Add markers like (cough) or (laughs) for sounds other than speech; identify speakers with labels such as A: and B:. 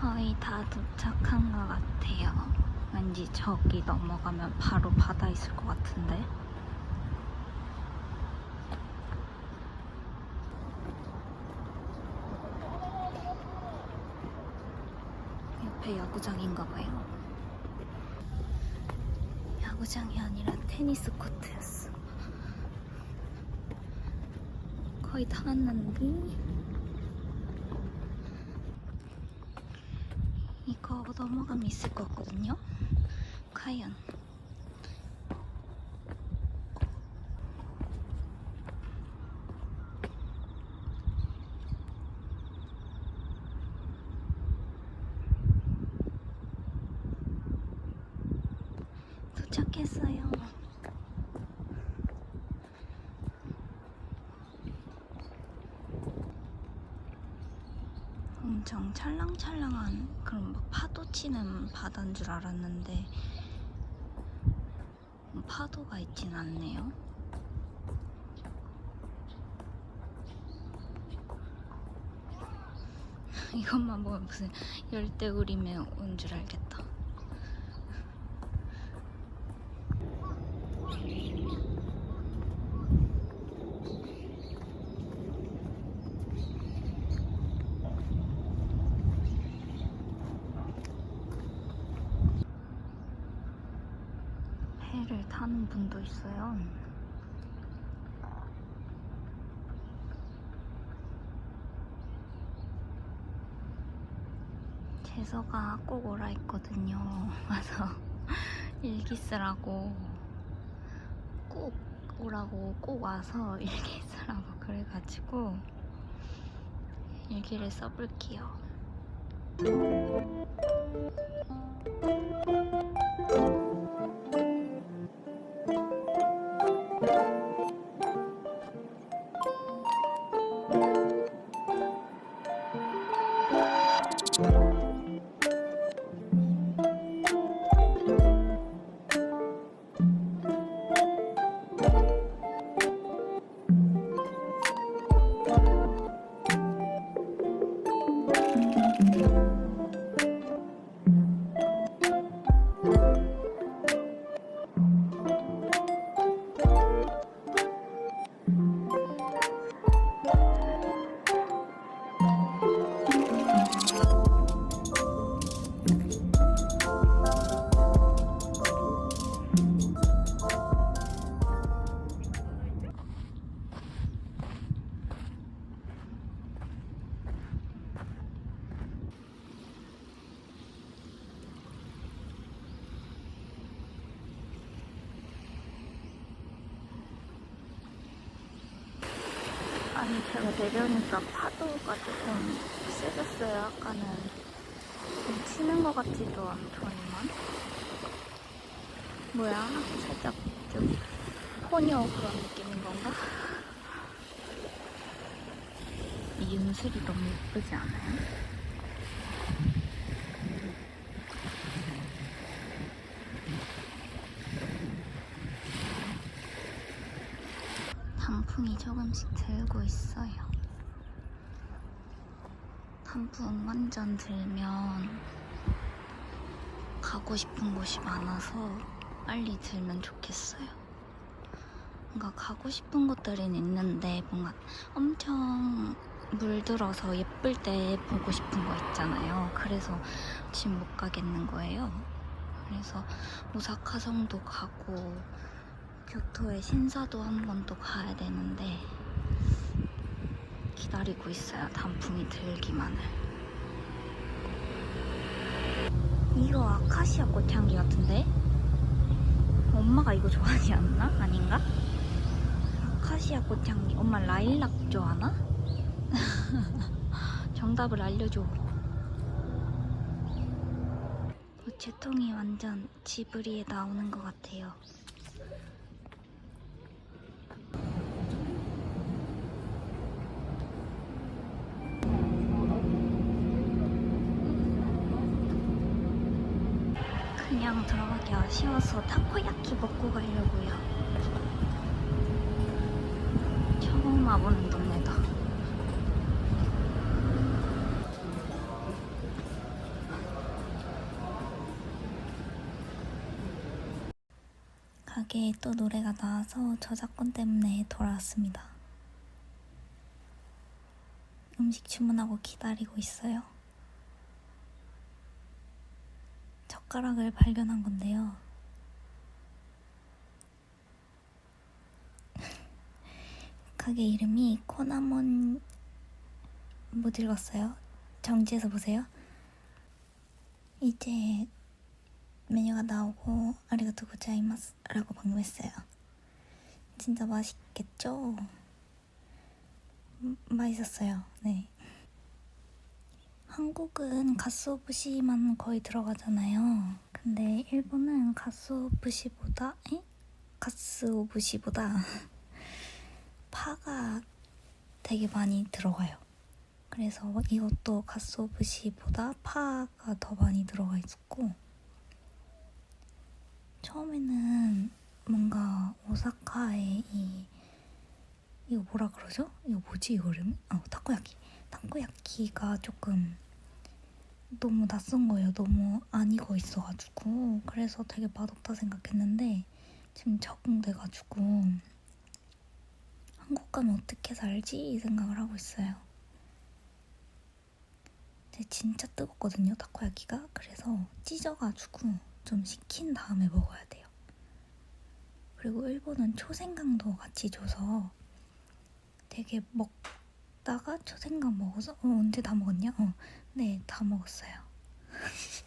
A: 거의 다 도착한 것 같아요. 왠지 저기 넘어가면 바로 바다 있을 것 같은데. 옆에 야구장인가 봐요. 야구장이 아니라 테니스 코트였어. 거의 다 왔는데. 이거 넘어가면 있을 것 같거든요. 과연. 도착했어요. 엄청 찰랑찰랑한 그런 막 파도 치는 바다인 줄 알았는데 파도가 있진 않네요. (laughs) 이것만 보면 무슨 열대우림에 온 줄 알겠다. 타는 분도 있어요. 재서가 꼭 오라 했거든요. (laughs) 와서 일기 쓰라고 꼭 오라고 꼭 와서 (laughs) 일기 쓰라고 그래가지고 일기를 써볼게요. 제가 내려오니까 파도가 조금 세졌어요 아까는 좀 치는 것 같지도 않더니만 뭐야 살짝 좀 포녀 그런 느낌인 건가? 이 윤슬이 너무 예쁘지 않아요? 단풍이 조금씩 들고 있어요. 단풍 완전 들면 가고 싶은 곳이 많아서 빨리 들면 좋겠어요. 뭔가 가고 싶은 곳들은 있는데 뭔가 엄청 물들어서 예쁠 때 보고 싶은 거 있잖아요. 그래서 지금 못 가겠는 거예요. 그래서 오사카성도 가고 교토의 신사도 한 번 또 가야 되는데 기다리고 있어요. 단풍이 들기만을. 이거 아카시아 꽃향기 같은데? 엄마가 이거 좋아하지 않나? 아닌가? 아카시아 꽃향기. 엄마 라일락 좋아하나? (laughs) 정답을 알려줘. 제 통이 완전 지브리에 나오는 것 같아요. 식당 들어가기 아쉬워서 타코야키 먹고 가려고요. 처음 와보는 동네다. 가게에 또 노래가 나와서 저작권 때문에 돌아왔습니다. 음식 주문하고 기다리고 있어요. 젓가락을 발견한 건데요. (laughs) 가게 이름이 코나몬 못 읽었어요. 정지해서 보세요. 이제 메뉴가 나오고 아리가토 고자이마스 라고 방금 했어요. 진짜 맛있겠죠? 음, 맛있었어요. 네. 한국은 가스오부시만 거의 들어가잖아요. 근데 일본은 가스오부시보다 에? 가스오부시보다 (laughs) 파가 되게 많이 들어가요. 그래서 이것도 가스오부시보다 파가 더 많이 들어가 있었고 처음에는 뭔가 오사카의 이 이거 뭐라 그러죠? 이거 뭐지 이거 이름이? 어 타코야키 타코야키가 조금 너무 낯선 거예요. 너무 안 익어 있어가지고 그래서 되게 맛없다 생각했는데 지금 적응돼가지고 한국 가면 어떻게 살지 이 생각을 하고 있어요. 진짜 뜨겁거든요 타코야키가 그래서 찢어가지고 좀 식힌 다음에 먹어야 돼요. 그리고 일본은 초생강도 같이 줘서 되게 먹다가 초생강 먹어서 어, 언제 다 먹었냐? 어, 네, 다 먹었어요. (laughs)